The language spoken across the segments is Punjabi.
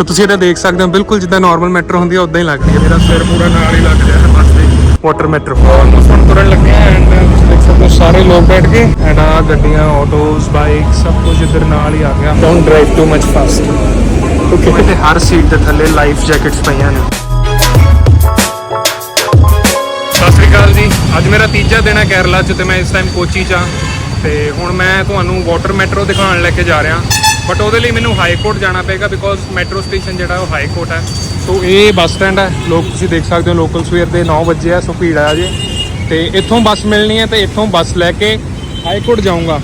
ਸੋ ਤੁਸੀਂ ਇਹਦਾ ਦੇਖ ਸਕਦੇ ਹੋ ਬਿਲਕੁਲ ਜਿੱਦਾਂ ਨਾਰਮਲ ਮੈਟਰੋ ਹੁੰਦੀ ਹੈ ਉਦਾਂ ਹੀ ਲੱਗਦੀ ਹੈ ਮੇਰਾ ਸਿਰ ਪੂਰਾ ਨਾਲ ਹੀ ਲੱਗ ਰਿਹਾ ਹੈ ਬੱਸ ਦੇ ਵਾਟਰ ਮੈਟਰੋ ਆਲਮੋਸਟ ਹੁਣ ਤੁਰਨ ਲੱਗੇ ਆ ਐਂਡ ਤੁਸੀਂ ਦੇਖ ਸਕਦੇ ਹੋ ਸਾਰੇ ਲੋਕ ਬੈਠ ਕੇ ਐਂਡ ਆ ਗੱਡੀਆਂ ਆਟੋਸ ਬਾਈਕ ਸਭ ਕੁਝ ਇੱਧਰ ਨਾਲ ਹੀ ਆ ਗਿਆ। Don't drive too much fast okay ਤੇ ਹਰ ਸੀਟ ਦੇ ਥੱਲੇ ਲਾਈਫ ਜੈਕਟਸ ਪਈਆਂ ਨੇ। ਸਤਿ ਸ੍ਰੀ ਅਕਾਲ ਜੀ। ਅੱਜ ਮੇਰਾ ਤੀਜਾ ਦਿਨ ਹੈ ਕੇਰਲਾ 'ਚ ਤੇ ਮੈਂ ਇਸ ਟਾਈਮ ਕੋਚੀ 'ਚ ਹਾਂ। ਤੇ ਹੁਣ ਮੈਂ ਤੁਹਾਨੂੰ ਵਾਟਰ ਮੈਟਰੋ ਦਿਖਾਉਣ ਲੈ ਕੇ ਜਾ ਰਿਹਾ। ਬਟ ਉਹਦੇ ਲਈ ਮੈਨੂੰ ਹਾਈ ਕੋਰਟ ਜਾਣਾ ਪਏਗਾ ਬਿਕੋਜ਼ ਮੈਟਰੋ ਸਟੇਸ਼ਨ ਜਿਹੜਾ ਉਹ ਹਾਈ ਕੋਰਟ ਹੈ। ਸੋ ਇਹ ਬੱਸ ਸਟੈਂਡ ਹੈ। ਲੋਕ ਤੁਸੀਂ ਦੇਖ ਸਕਦੇ ਹੋ ਲੋਕਲ ਸਵੇਰ ਦੇ 9 ਵਜੇ ਆ, ਸੋ ਭੀੜ ਆ ਜੇ। ਤੇ ਇੱਥੋਂ ਬੱਸ ਮਿਲਣੀ ਹੈ ਤੇ ਇੱਥੋਂ ਬੱਸ ਲੈ ਕੇ ਹਾਈ ਕੋਰਟ ਜਾਊਂਗਾ।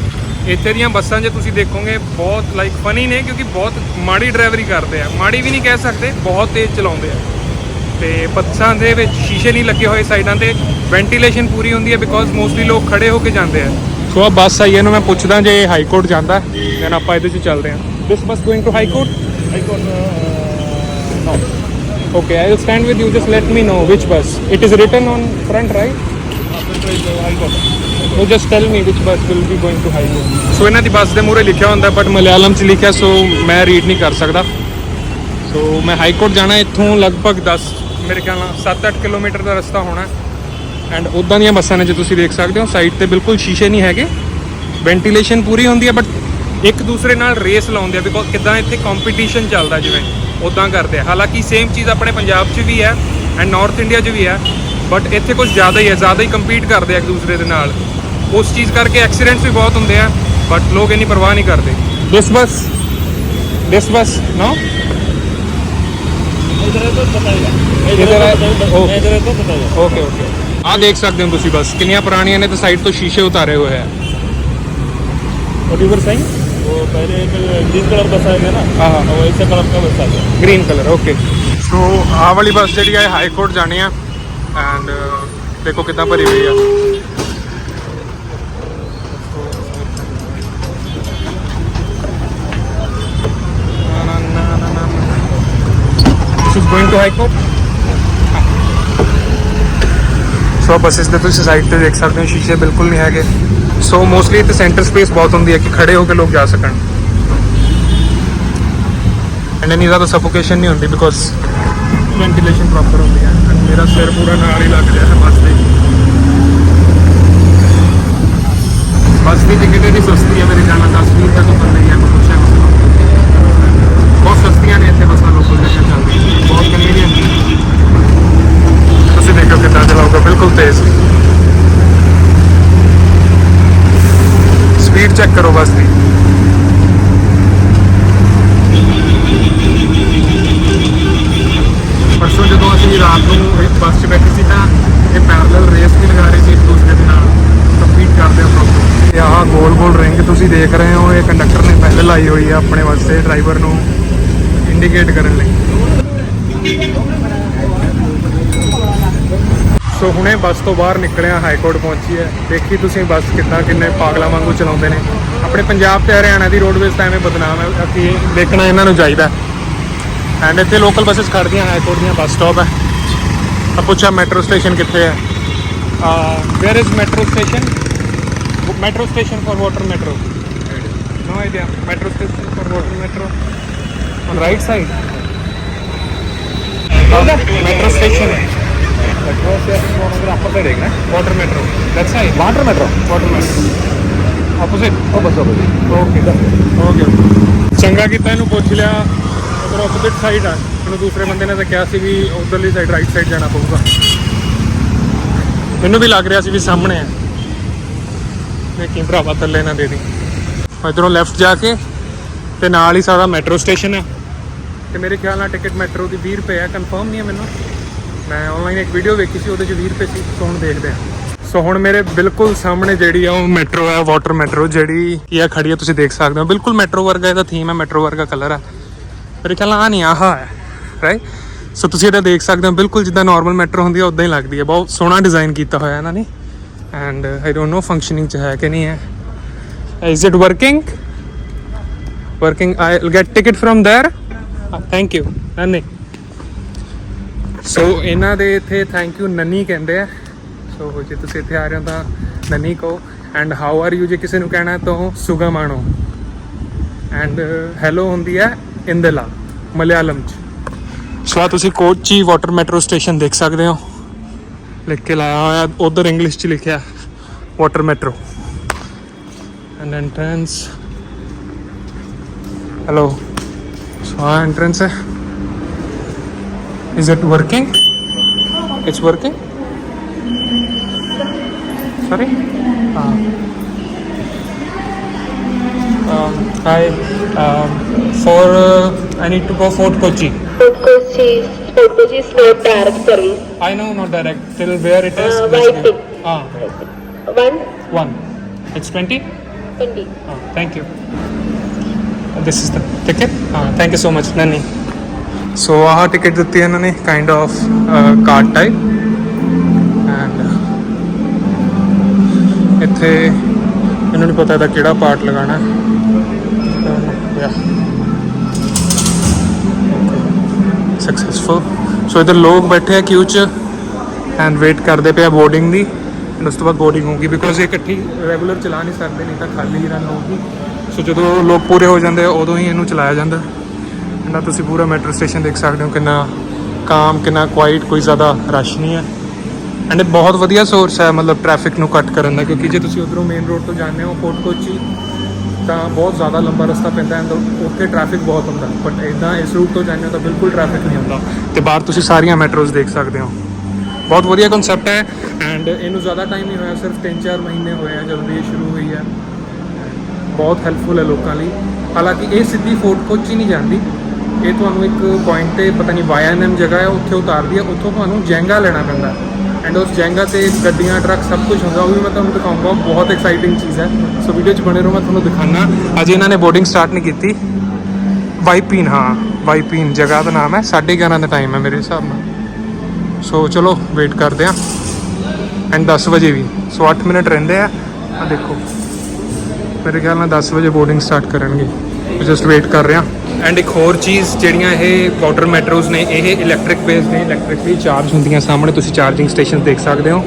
ਇੱਥੇ ਦੀਆਂ ਬੱਸਾਂ ਜੇ ਤੁਸੀਂ ਦੇਖੋਗੇ, ਬਹੁਤ ਲਾਈਕ ਫਨੀ ਨੇ ਕਿਉਂਕਿ ਬਹੁਤ ਮਾੜੀ ਡਰਾਈਵਰੀ ਕਰਦੇ ਆ। ਮਾੜੀ ਵੀ ਨਹੀਂ ਕਹਿ ਸਕਦੇ, ਬਹੁਤ ਤੇਜ਼ ਚਲਾਉਂਦੇ ਆ। ਤੇ ਬੱਸਾਂ ਦੇ ਵਿੱਚ ਸ਼ੀਸ਼ੇ ਨਹੀਂ ਲੱਗੇ ਹੋਏ, ਸਾਈਡਾਂ ਤੇ ਵੈਂਟੀਲੇਸ਼ਨ ਪੂਰੀ ਹੁੰਦੀ ਹੈ ਬਿਕੋਜ਼ ਮੋਸਟਲੀ ਲੋਕ ਖੜੇ ਹੋ ਕੇ ਜਾਂਦੇ ਆ। ਸੋ ਆ ਬੱਸ ਆਈ ਇਹਨੂੰ ਮੈਂ ਪੁੱਛਦਾ ਜੇ ਹਾਈ ਕੋਰਟ ਜਾਂਦਾ ਦੈਨ ਆਪਾਂ ਇਹਦੇ 'ਚ ਚੱਲਦੇ ਹਾਂ। This bus going to high court high court no okay I will stand with you just let me know which bus it is written on front right ਉਹ just tell me which bus will be going to high court so ਇਹਨਾਂ ਦੀ ਬੱਸ ਦੇ ਮੂਹਰੇ ਲਿਖਿਆ ਹੁੰਦਾ ਬਟ ਮਲਿਆਲਮ 'ਚ ਲਿਖਿਆ ਸੋ ਮੈਂ ਰੀਡ ਨਹੀਂ ਕਰ ਸਕਦਾ। ਸੋ ਮੈਂ ਹਾਈ ਕੋਰਟ ਜਾਣਾ ਇੱਥੋਂ ਲਗਭਗ 10 ਮੇਰੇ ਖਿਆਲ ਨਾਲ 7-8 ਕਿਲੋਮੀਟਰ ਦਾ ਰਸਤਾ ਹੋਣਾ। ਐਂਡ ਉਦਾਂ ਦੀਆਂ ਬੱਸਾਂ ਨੇ ਜੇ ਤੁਸੀਂ ਦੇਖ ਸਕਦੇ ਹੋ ਸਾਈਡ ਤੇ ਬਿਲਕੁਲ ਸ਼ੀਸ਼ੇ ਨਹੀਂ ਹੈਗੇ। ਵੈਂਟੀਲੇਸ਼ਨ ਪੂਰੀ ਹੁੰਦੀ ਹੈ ਬਟ ਇੱਕ ਦੂਸਰੇ ਨਾਲ ਰੇਸ ਲਾਉਂਦੇ ਆ ਬਿਕੋਜ਼ ਕਿਦਾਂ ਇੱਥੇ ਕੰਪੀਟੀਸ਼ਨ ਚੱਲਦਾ ਜਿਵੇਂ ਉਦਾਂ ਕਰਦੇ ਆ। ਹਾਲਾਂਕਿ ਸੇਮ ਚੀਜ਼ ਆਪਣੇ ਪੰਜਾਬ 'ਚ ਵੀ ਹੈ ਐਂਡ ਨਾਰਥ ਇੰਡੀਆ 'ਚ ਵੀ ਹੈ ਬਟ ਇੱਥੇ ਕੁਝ ਜ਼ਿਆਦਾ ਹੀ ਹੈ ਜ਼ਿਆਦਾ ਹੀ ਕੰਪੀਟ ਕਰਦੇ ਆ ਇੱਕ ਦੂਸਰੇ ਦੇ ਨਾਲ। ਉਸ ਚੀਜ਼ ਕਰਕੇ ਐਕਸੀਡੈਂਟਸ ਵੀ ਬਹੁਤ ਹੁੰਦੇ ਆ ਬਟ ਲੋਕ ਇਨੀ ਪਰਵਾਹ ਨਹੀਂ ਕਰਦੇ। ਦਿਸ ਬਸ ਦਿਸ ਬਸ ਨੋ ਇਧਰ ਤੋਂ ਪਤਾ ਹੈ ਇਧਰ ਤੋਂ ਤੋਂ ਪਤਾ ਹੈ ਓਕੇ ਓਕੇ। ਆ ਦੇਖ ਸਕਦੇ ਹੋ ਤੁਸੀਂ ਬਸ ਕਿੰਨੀਆਂ ਪੁਰਾਣੀਆਂ ਨੇ ਤੇ ਸਾਈਡ ਤੋਂ ਸ਼ੀਸ਼ੇ ਉਤਾਰੇ ਹੋਏ ਆ What you were saying? वो पहले एक ग्रीन कलर बस आएगा ना हाँ, हाँ। और वैसे कलर का बस आ गया ਗ੍ਰੀਨ ਕਲਰ ਓਕੇ ਸੋ ਆਹ ਵਾਲੀ ਬੱਸ ਜਿਹੜੀ ਹੈ ਹਾਈ ਕੋਰਟ ਜਾਣੀ ਆ ਐਂਡ ਦੇਖੋ ਕਿੱਦਾਂ ਭਰੀ ਹੋਈ ਆ This is going to High Court. So buses ਦੇ ਤੁਸੀਂ ਸਾਈਡ ਤੇ ਦੇਖ ਸਕਦੇ ਹੋ, ਸ਼ੀਸ਼ੇ ਬਿਲਕੁਲ ਨਹੀਂ ਹੈਗੇ। ਸੋ ਮੋਸਟਲੀ ਇੱਥੇ ਸੈਂਟਰ ਸਪੇਸ ਬਹੁਤ ਹੁੰਦੀ ਹੈ ਕਿ ਖੜੇ ਹੋ ਕੇ ਲੋਕ ਜਾ ਸਕਣ। ਐਂਡ ਇਨੀ ਜ਼ਿਆਦਾ ਸਫੋਕੇਸ਼ਨ ਨਹੀਂ ਹੁੰਦੀ ਬਿਕੋਜ਼ ਵੈਂਟੀਲੇਸ਼ਨ ਪ੍ਰੋਪਰ ਹੁੰਦੀ ਹੈ। ਮੇਰਾ ਸਿਰ ਪੂਰਾ ਨਾਲ ਹੀ ਲੱਗ ਰਿਹਾ ਹੈ ਬੱਸ ਦੇ। ਬੱਸ ਦੀ ਟਿਕਟ ਇਹਦੀ ਸਸਤੀ ਹੈ, ਮੇਰੇ ਖਿਆਲ ਨਾਲ 10 20 ਤੱਕ ਬੰਦੇ ਹੀ ਹੈ, ਮੈਂ ਪੁੱਛਿਆ ਕਿਸੇ ਬਹੁਤ ਸਸਤੀਆਂ ਨੇ ਇੱਥੇ ਬੱਸਾਂ ਲੋਕਲ ਜਿਹੜੀਆਂ ਚੱਲਦੀਆਂ ਬਹੁਤ ਕਨਵੀਨੀਅੰਟ ਤੁਸੀਂ ਕਿੱਦਾਂ ਚਲਾਊਗਾ ਬਿਲਕੁਲ ਤੇਜ਼ ਸਪੀਡ ਚੈੱਕ ਕਰੋ ਬੱਸ ਦੀ ਪਰਸੋਂ ਜਦੋਂ ਅਸੀਂ ਰਾਤ ਨੂੰ ਇੱਕ ਬੱਸ 'ਚ ਬੈਠੇ ਸੀ ਤਾਂ ਇਹ ਪੈਰਲਲ ਰੇਸ ਵੀ ਲਗਾ ਰਹੇ ਸੀ ਇੱਕ ਦੂਸਰੇ ਦੇ ਨਾਲ ਕੰਪੀਟ ਕਰਦੇ ਆ ਪ੍ਰੋਪਰ ਤੇ ਆਹ ਗੋਲ ਗੋਲ ਰਿੰਗ ਤੁਸੀਂ ਦੇਖ ਰਹੇ ਹੋ ਇਹ ਕੰਡਕਟਰ ਨੇ ਪਹਿਲੇ ਲਾਈ ਹੋਈ ਆ ਆਪਣੇ ਵਾਸਤੇ ਡਰਾਈਵਰ ਨੂੰ ਇੰਡੀਕੇਟ ਕਰਨ ਲਈ ਸੋ ਹੁਣੇ ਬੱਸ ਤੋਂ ਬਾਹਰ ਨਿਕਲਿਆ ਹਾਈ ਕੋਰਟ ਪਹੁੰਚੀ ਹੈ। ਦੇਖੀ ਤੁਸੀਂ ਬੱਸ ਕਿੱਦਾਂ, ਕਿੰਨੇ ਪਾਗਲਾਂ ਵਾਂਗੂ ਚਲਾਉਂਦੇ ਨੇ। ਆਪਣੇ ਪੰਜਾਬ ਤੇ ਹਰਿਆਣਾ ਦੀ ਰੋਡਵੇਜ਼ ਤਾਂ ਐਵੇਂ ਬਦਨਾਮ ਹੈ, ਅਸੀਂ ਦੇਖਣਾ ਇਹਨਾਂ ਨੂੰ ਚਾਹੀਦਾ ਐਂਡ ਇੱਥੇ ਲੋਕਲ ਬੱਸਸ ਖੜਦੀਆਂ ਹਾਈ ਕੋਰਟ ਦੀਆਂ ਬੱਸ ਸਟਾਪ ਹੈ। ਆ ਪੁੱਛਿਆ ਮੈਟਰੋ ਸਟੇਸ਼ਨ ਕਿੱਥੇ ਹੈ? Where is metro station metro station for water metro no idea. Metro station for water metro on right side metro okay ਚੰਗਾ ਕੀਤਾ ਇਹਨੂੰ ਪੁੱਛ ਲਿਆ ਮਤਲਬ ਆਪੋਜ਼ਿਟ ਸਾਈਡ ਆ ਮੈਨੂੰ ਦੂਸਰੇ ਬੰਦੇ ਨੇ ਤਾਂ ਕਿਹਾ ਸੀ ਵੀ ਉਧਰਲੀ ਸਾਈਡ ਰਾਈਟ ਸਾਈਡ ਜਾਣਾ ਪਊਗਾ ਮੈਨੂੰ ਵੀ ਲੱਗ ਰਿਹਾ ਸੀ ਵੀ ਸਾਹਮਣੇ ਆ ਲੇਕਿਨ ਭਰਾਵਾ ਥੱਲੇ ਨਾ ਦੇ ਦੀ ਇਧਰੋਂ ਲੈਫਟ ਜਾ ਕੇ ਤੇ ਨਾਲ ਹੀ ਸਾਡਾ ਮੈਟਰੋ ਸਟੇਸ਼ਨ ਆ ਤੇ ਮੇਰੇ ਖਿਆਲ ਨਾਲ ਟਿਕਟ ਮੈਟਰੋ ਦੀ 20 ਰੁਪਏ ਆ ਕਨਫਰਮ ਨਹੀਂ ਹੈ ਮੈਨੂੰ ਮੈਂ ਆਨਲਾਈਨ ਇੱਕ ਵੀਡੀਓ ਵੇਖੀ ਸੀ ਉਹਦੇ 'ਚ 20 ਰੁਪਏ ਸੀ ਸੋ ਹੁਣ ਦੇਖਦੇ ਹਾਂ। ਸੋ ਹੁਣ ਮੇਰੇ ਬਿਲਕੁਲ ਸਾਹਮਣੇ ਜਿਹੜੀ ਆ ਉਹ ਮੈਟਰੋ ਹੈ ਵਾਟਰ ਮੈਟਰੋ ਜਿਹੜੀ ਕੀ ਆ ਖੜੀ ਆ ਤੁਸੀਂ ਦੇਖ ਸਕਦੇ ਹੋ। ਬਿਲਕੁਲ ਮੈਟਰੋ ਵਰਗਾ ਇਹਦਾ ਥੀਮ ਹੈ ਮੈਟਰੋ ਵਰਗਾ ਕਲਰ ਹੈ ਮੇਰੇ ਖਿਆਲ ਨਾਲ ਆ ਨਹੀਂ ਆਹ ਹੈ ਰਾਈਟ ਸੋ ਤੁਸੀਂ ਇਹਦਾ ਦੇਖ ਸਕਦੇ ਹੋ ਬਿਲਕੁਲ ਜਿੱਦਾਂ ਨਾਰਮਲ ਮੈਟਰੋ ਹੁੰਦੀ ਹੈ ਉਦਾਂ ਹੀ ਲੱਗਦੀ ਹੈ ਬਹੁਤ ਸੋਹਣਾ ਡਿਜ਼ਾਈਨ ਕੀਤਾ ਹੋਇਆ ਇਹਨਾਂ ਨੇ। And I don't know functioning ਚ ਹੈ ਕਿ ਨਹੀਂ ਹੈ। Is it working working I get ticket from there. Uh, thank you Nanni so ਇਹਨਾਂ ਦੇ ਇੱਥੇ ਥੈਂਕ ਯੂ ਨੰਨੀ ਕਹਿੰਦੇ ਆ। ਸੋ ਜੇ ਤੁਸੀਂ ਇੱਥੇ ਆ ਰਹੇ ਹੋ ਤਾਂ ਨੰਨੀ ਕਹੋ। ਐਂਡ ਹਾਊ ਆਰ ਯੂ ਜੇ ਕਿਸੇ ਨੂੰ ਕਹਿਣਾ ਹੈ ਤਾਂ ਸੁਗਮਾਣੋ। ਐਂਡ ਹੈਲੋ ਹੁੰਦੀ ਹੈ ਇੰਦਲਾ, ਮਲਿਆਲਮ ਚ। ਸੋ ਆ ਤੁਸੀਂ ਕੋਚੀ ਵਾਟਰ ਮੈਟਰੋ ਸਟੇਸ਼ਨ ਦੇਖ ਸਕਦੇ ਹੋ। ਲਿਖ ਕੇ ਲਾਇਆ ਹੋਇਆ, ਉਧਰ ਇੰਗਲਿਸ਼ ਚ ਲਿਖਿਆ water metro and entrance hello so ਆ ਐਂਟਰੈਂਸ ਹੈ। Is it working? It's working? Sorry? Ah. Um, hi. Um, for uh, I need to go Fort Kochi. Fort Kochi, Fort Kochi is not direct service. I know not direct. Till where it is? Uh, Ah, One one. It's twenty. twenty. Oh, thank you. This is the ticket. Ah, thank you so much, Nani. ਸੋ ਆਹ ਟਿਕਟ ਦਿੱਤੀ ਇਹਨਾਂ ਨੇ kind of card type and ਇੱਥੇ ਇਹਨਾਂ ਨੂੰ ਪਤਾ ਇਹਦਾ ਕਿਹੜਾ ਪਾਰਟ ਲਗਾਉਣਾ ਸਕਸੈਸਫੁਲ ਸੋ ਇਧਰ ਲੋਕ ਬੈਠੇ ਆ ਕਿਊ ਚ ਐਂਡ ਵੇਟ ਕਰਦੇ ਪਏ ਆ ਬੋਰਡਿੰਗ ਦੀ। ਐਂਡ ਉਸ ਤੋਂ ਬਾਅਦ ਬੋਰਡਿੰਗ ਹੋਊਗੀ ਬਿਕੋਜ਼ ਇਹ ਇਕੱਠੀ ਰੈਗੂਲਰ ਚਲਾ ਨਹੀਂ ਸਕਦੇ, ਨਹੀਂ ਤਾਂ ਖਾਲੀ ਹੀ ਰਨ ਹੋਊਗੀ। ਸੋ ਜਦੋਂ ਲੋਕ ਪੂਰੇ ਹੋ ਜਾਂਦੇ ਆ, ਉਦੋਂ ਹੀ ਇਹਨੂੰ ਚਲਾਇਆ ਜਾਂਦਾ। ਇਹਨਾਂ ਤੁਸੀਂ ਪੂਰਾ ਮੈਟਰੋ ਸਟੇਸ਼ਨ ਦੇਖ ਸਕਦੇ ਹੋ, ਕਿੰਨਾ ਕਾਮ ਕਿੰਨਾ ਕੁਆਇਟ ਕੋਈ ਜ਼ਿਆਦਾ ਰਸ਼ ਨਹੀਂ ਹੈ। ਐਂਡ ਇਹ ਬਹੁਤ ਵਧੀਆ ਸੋਰਸ ਹੈ, ਮਤਲਬ ਟ੍ਰੈਫਿਕ ਨੂੰ ਕੱਟ ਕਰਨ ਦਾ, ਕਿਉਂਕਿ ਜੇ ਤੁਸੀਂ ਉਧਰੋਂ ਮੇਨ ਰੋਡ ਤੋਂ ਜਾਂਦੇ ਹੋ ਫੋਰਟ ਕੋਚੀ ਤਾਂ ਬਹੁਤ ਜ਼ਿਆਦਾ ਲੰਬਾ ਰਸਤਾ ਪੈਂਦਾ ਹੈ ਉੱਥੇ ਟ੍ਰੈਫਿਕ ਬਹੁਤ ਹੁੰਦਾ। ਬਟ ਇਦਾਂ ਇਸ ਰੂਟ ਤੋਂ ਜਾਂਦੇ ਹੋ, ਤਾਂ ਬਿਲਕੁਲ ਟ੍ਰੈਫਿਕ ਨਹੀਂ ਹੁੰਦਾ। ਤੇ ਬਾਹਰ ਤੁਸੀਂ ਸਾਰੀਆਂ ਮੈਟਰੋਜ਼ ਦੇਖ ਸਕਦੇ ਹੋ। ਬਹੁਤ ਵਧੀਆ ਕਨਸੈਪਟ ਹੈ ਐਂਡ ਇਹਨੂੰ ਜ਼ਿਆਦਾ ਟਾਈਮ ਨਹੀਂ ਹੋਇਆ, ਸਿਰਫ 3-4 ਮਹੀਨੇ ਹੋਏ ਆ ਜਦੋਂ ਇਹ ਸ਼ੁਰੂ ਹੋਈ ਹੈ। ਬਹੁਤ ਹੈਲਪਫੁਲ ਹੈ ਲੋਕਾਂ ਲਈ। ਹਾਲਾਂਕਿ ਇਹ ਸਿੱਧੀ ਫੋਰਟ ਕੋਚੀ ਨਹੀਂ ਜਾਂਦੀ। ਇਹ ਤੁਹਾਨੂੰ ਇੱਕ ਪੁਆਇੰਟ ਤੇ ਪਤਾ ਨਹੀਂ ਵਾਈਐਨਐਮ ਜਗ੍ਹਾ ਹੈ, ਉੱਥੇ ਉਤਾਰਦੀ ਹੈ, ਉੱਥੋਂ ਤੁਹਾਨੂੰ ਜੈਂਗਾ ਲੈਣਾ ਪੈਂਦਾ ਐਂਡ ਉਸ ਜੈਂਗਾ ਤੇ ਗੱਡੀਆਂ, ਟਰੱਕ ਸਭ ਕੁਝ ਹੁੰਦਾ, ਉਹ ਵੀ ਮੈਂ ਤੁਹਾਨੂੰ ਦਿਖਾਉਂਗਾ ਬਹੁਤ ਐਕਸਾਈਟਿੰਗ ਚੀਜ਼ ਹੈ। ਸੋ ਵੀਡੀਓ 'ਚ ਬਣੇ ਰਹੋ, ਮੈਂ ਤੁਹਾਨੂੰ ਦਿਖਾਣਾ ਅਜੇ ਇਹਨਾਂ ਨੇ ਬੋਰਡਿੰਗ ਸਟਾਰਟ ਨਹੀਂ ਕੀਤੀ। ਵਾਈਪੀਨ ਹਾਂ ਵਾਈਪੀਨ ਜਗ੍ਹਾ ਦਾ ਨਾਮ ਹੈ। 11:30 ਦਾ ਟਾਈਮ ਹੈ ਮੇਰੇ ਹਿਸਾਬ ਨਾਲ। ਸੋ ਚਲੋ ਵੇਟ ਕਰਦੇ ਹਾਂ। ਐਂਡ 10 ਵਜੇ ਵੀ। ਸੋ 8 ਮਿੰਟ ਰਹਿੰਦੇ ਆ। ਆ ਦੇਖੋ। ਮੇਰੇ ਖਿਆਲ ਨਾਲ 10 ਵਜੇ ਬੋਰਡਿੰਗ ਸਟਾਰਟ ਕਰਨਗੇ। ਜਸਟ ਵੇਟ ਕਰ ਰਿਹਾ। ਐਂਡ ਇੱਕ ਹੋਰ ਚੀਜ਼ ਜਿਹੜੀਆਂ ਇਹ ਵਾਟਰ ਮੈਟਰੋਜ਼ ਨੇ, ਇਹ ਇਲੈਕਟ੍ਰਿਕ ਬੇਸਡ ਨੇ ਇਲੈਕਟ੍ਰਿਕਲੀ ਚਾਰਜ ਹੁੰਦੀਆਂ ਸਾਹਮਣੇ, ਤੁਸੀਂ ਚਾਰਜਿੰਗ ਸਟੇਸ਼ਨ ਦੇਖ ਸਕਦੇ ਹੋ।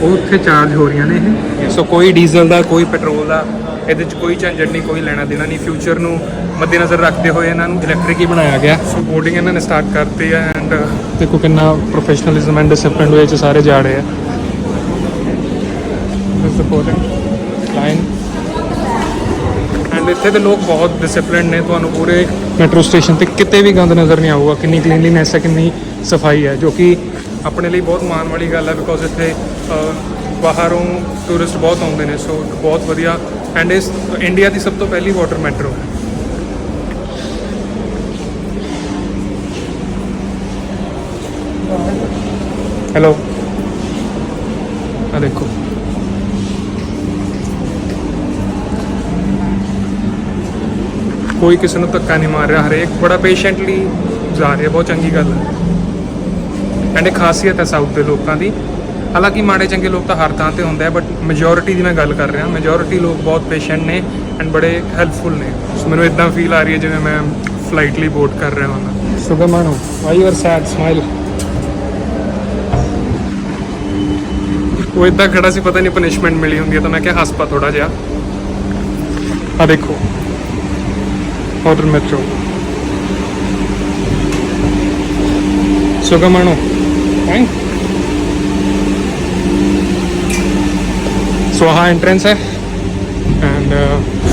ਉਹ ਉੱਥੇ ਚਾਰਜ ਹੋ ਰਹੀਆਂ ਨੇ ਇਹ। ਸੋ ਕੋਈ ਡੀਜ਼ਲ ਦਾ, ਕੋਈ ਪੈਟਰੋਲ ਦਾ, ਇਹਦੇ 'ਚ ਕੋਈ ਝੰਜਟ ਨਹੀਂ, ਕੋਈ ਲੈਣਾ ਦੇਣਾ ਨਹੀਂ। ਫਿਊਚਰ ਨੂੰ ਮੱਦੇਨਜ਼ਰ ਰੱਖਦੇ ਹੋਏ ਇਹਨਾਂ ਨੂੰ ਇਲੈਕਟ੍ਰਿਕ ਹੀ ਬਣਾਇਆ ਗਿਆ। ਸੋ ਬੋਰਡਿੰਗ ਇਹਨਾਂ ਨੇ ਸਟਾਰਟ ਕਰਤੀ ਹੈ ਐਂਡ ਦੇਖੋ ਕਿੰਨਾ ਪ੍ਰੋਫੈਸ਼ਨਲਿਜ਼ਮ ਐਂਡ ਡਿਸਪਲਿਨ ਵਿੱਚ ਸਾਰੇ ਜਾ ਰਹੇ ਆ। This the boarding line and ਇੱਥੇ ਦੇ ਲੋਕ ਬਹੁਤ ਡਿਸਪਲਿਨ ਨੇ, ਤੁਹਾਨੂੰ ਪੂਰੇ ਮੈਟਰੋ ਸਟੇਸ਼ਨ ਤੇ ਕਿਤੇ ਵੀ ਗੰਦ ਨਜ਼ਰ ਨਹੀਂ ਆਊਗਾ, ਕਿੰਨੀ ਕਲੀਨਲੀਨੈਸ ਹੈ, ਕਿੰਨੀ ਸਫ਼ਾਈ ਹੈ, ਜੋ ਕਿ ਆਪਣੇ ਲਈ ਬਹੁਤ ਮਾਣ ਵਾਲੀ ਗੱਲ ਹੈ ਬਿਕੋਜ਼ ਇੱਥੇ ਬਾਹਰੋਂ ਟੂਰਿਸਟ ਬਹੁਤ ਆਉਂਦੇ ਨੇ ਸੋ ਬਹੁਤ ਵਧੀਆ ਐਂਡ ਇਸ ਇੰਡੀਆ ਦੀ ਸਭ ਤੋਂ ਪਹਿਲੀ ਵਾਟਰ ਮੈਟਰੋ ਹੈਲੋ ਆ ਦੇਖੋ। ਕੋਈ ਕਿਸੇ ਨੂੰ ਧੱਕਾ ਨਹੀਂ ਮਾਰ ਰਿਹਾ ਹਰੇਕ ਬੜਾ ਪੇਸ਼ੈਂਟਲੀ ਜਾ ਰਿਹਾ ਬਹੁਤ ਚੰਗੀ ਗੱਲ ਹੈ। ਐਂਡ ਇਹ ਖਾਸੀਅਤ ਹੈ ਸਾਊਥ ਦੇ ਲੋਕਾਂ ਦੀ। ਹਾਲਾਂਕਿ ਮਾੜੇ ਚੰਗੇ ਲੋਕ ਤਾਂ ਹਰ ਥਾਂ ਤੇ ਹੁੰਦੇ ਆ ਬਟ ਮੈਜੋਰਿਟੀ ਦੀ ਮੈਂ ਗੱਲ ਕਰ ਰਿਹਾ ਮੈਜੋਰਿਟੀ ਲੋਕ ਬਹੁਤ ਪੇਸ਼ੈਂਟ ਨੇ ਐਂਡ ਬੜੇ ਹੈਲਪਫੁਲ ਨੇ। ਸੋ ਮੈਨੂੰ ਇਦਾਂ ਫੀਲ ਆ ਰਹੀ ਹੈ ਜਿਵੇਂ ਮੈਂ ਫਲਾਈਟਲੀ ਬੋਰਡ ਕਰ ਰਿਹਾ ਹਾਂ। ਸੁਗਮਾਨੋ why you are sad smile ਉਹ ਇਦਾਂ ਖੜਾ ਸੀ ਪਤਾ ਨਹੀਂ ਪਨਿਸ਼ਮੈਂਟ ਮਿਲੀ ਹੁੰਦੀ ਹੈ ਤਾਂ ਮੈਂ ਕਿਹਾ ਹੱਸ ਪਾ ਥੋੜਾ ਜਿਹਾ। ਆ ਦੇਖੋ। ਮੈਟਰੋ ਸੁਗਮਾਨੋ ਥੈਂਕ ਸੋ ਆਹ ਐਂਟਰੈਂਸ ਹੈ ਐਂਡ